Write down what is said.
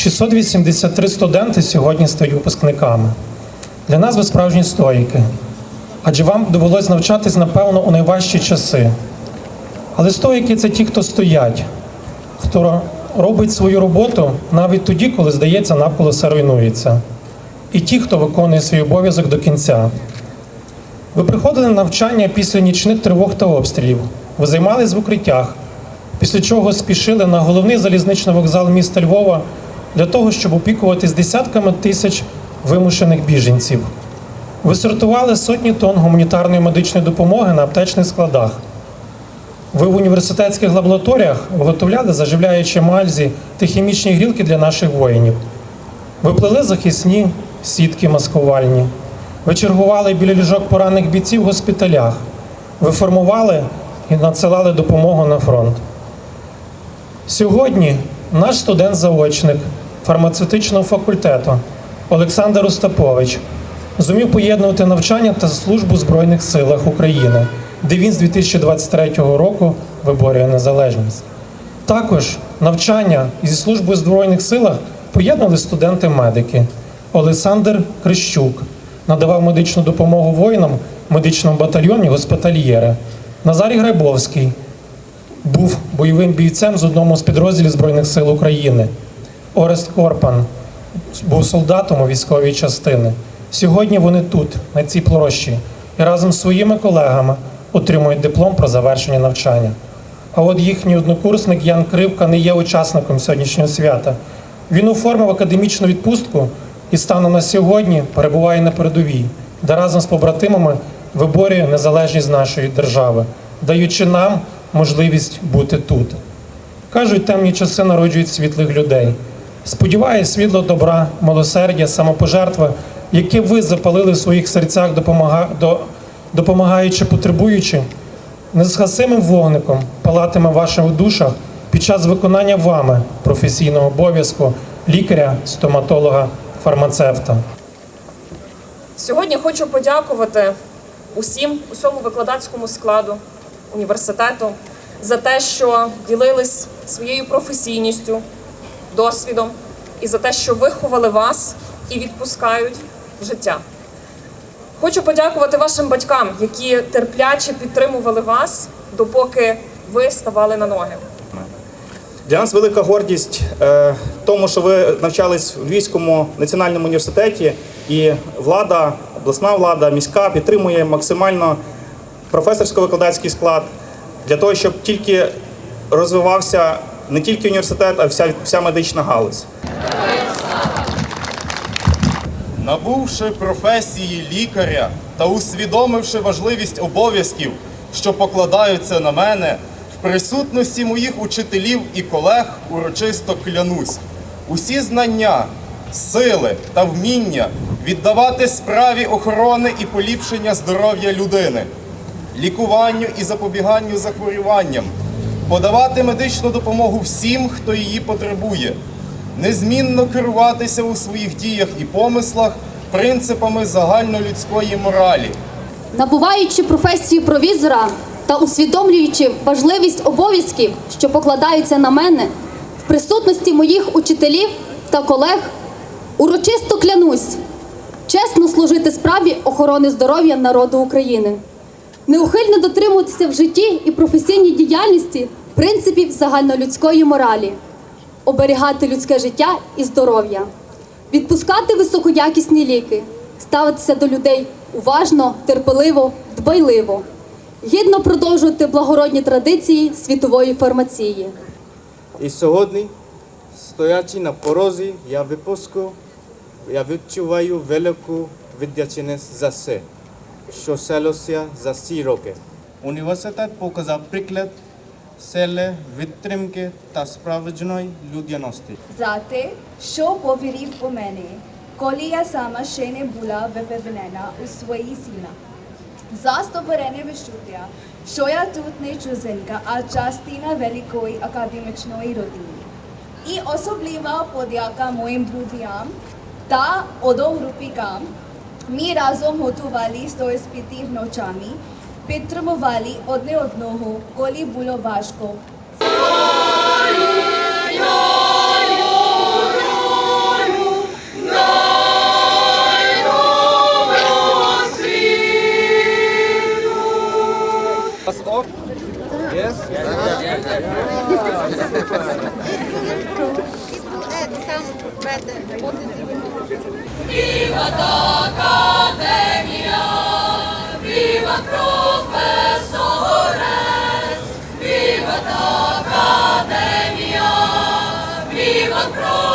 683 студенти сьогодні стають випускниками. Для нас ви справжні стоїки, адже вам довелось навчатись, напевно, у найважчі часи. Але стоїки це ті, хто стоять, хто робить свою роботу навіть тоді, коли здається, навколо все руйнується. І ті, хто виконує свій обов'язок до кінця. Ви приходили на навчання після нічних тривог та обстрілів. Ви займались в укриттях, після чого спішили на головний залізничний вокзал міста Львова для того, щоб опікуватись десятками тисяч вимушених біженців. Ви сортували сотні тонн гуманітарної медичної допомоги на аптечних складах. Ви в університетських лабораторіях виготовляли заживляючі мальзі та хімічні грілки для наших воїнів. Ви плели захисні сітки маскувальні. Ви чергували біля ліжок поранених бійців в госпіталях. Ви формували і надсилали допомогу на фронт. Сьогодні наш студент-заочник фармацевтичного факультету Олександр Остапович зумів поєднувати навчання та службу в Збройних силах України, де він з 2023 року виборює незалежність. Також навчання зі службою в Збройних силах поєднали студенти-медики. Олександр Крищук надавав медичну допомогу воїнам в медичному батальйоні госпітальєри. Назарій Грайбовський був бойовим бійцем з одному з підрозділів Збройних сил України. Орест Корпан був солдатом у військовій частини. Сьогодні вони тут, на цій площі, і разом з своїми колегами отримують диплом про завершення навчання. А от їхній однокурсник Ян Кривка не є учасником сьогоднішнього свята. Він оформив академічну відпустку і станом на сьогодні перебуває на передовій, де разом з побратимами виборює незалежність нашої держави, даючи нам можливість бути тут. Кажуть, темні часи народжують світлих людей. Сподіваюсь, світло добра, милосердя, самопожертва, яке ви запалили в своїх серцях, допомагаючи потребуючим, незгасимим вогником палатиме в ваших душах під час виконання вами професійного обов'язку лікаря, стоматолога, фармацевта. Сьогодні хочу подякувати усім, усьому викладацькому складу університету за те, що ділились своєю професійністю, досвідом і за те, що виховали вас і відпускають в життя. Хочу подякувати вашим батькам, які терпляче підтримували вас, допоки ви ставали на ноги. Для нас велика гордість е, в тому, що ви навчались у Львівському національному університеті, і влада, обласна влада, міська підтримує максимально професорсько-викладацький склад для того, щоб тільки розвивався не тільки університет, а вся, вся медична галузь. Набувши професії лікаря та усвідомивши важливість обов'язків, що покладаються на мене, в присутності моїх учителів і колег урочисто клянусь, усі знання, сили та вміння віддавати справі охорони і поліпшення здоров'я людини, лікуванню і запобіганню захворюванням, подавати медичну допомогу всім, хто її потребує, незмінно керуватися у своїх діях і помислах принципами загальнолюдської моралі. Набуваючи професію провізора та усвідомлюючи важливість обов'язків, що покладаються на мене, в присутності моїх учителів та колег, урочисто клянусь чесно служити справі охорони здоров'я народу України, неухильно дотримуватися в житті і професійній діяльності принципів загальнолюдської моралі, оберігати людське життя і здоров'я, відпускати високоякісні ліки, ставитися до людей уважно, терпеливо, дбайливо, гідно продовжувати благородні традиції світової фармації. І сьогодні, стоячи на порозі, я випуску, я відчуваю велику вдячність за все, що сталося за ці роки. Університет показав приклад сили, підтримки та справжньої людяності. за те, що повірив у мене, коли я сама ще не була впевнена у своїй силах. За стоварене відчуття, що я тут не чужинка, а частина великої академічної родини. І особлива подяка моїм друзям та одногрупникам. Ми разом pitrmovali одне одного, коли було важко. Yes? Yeah, yeah, yeah, yeah. Viva Academia! Viva Pro! of Rome.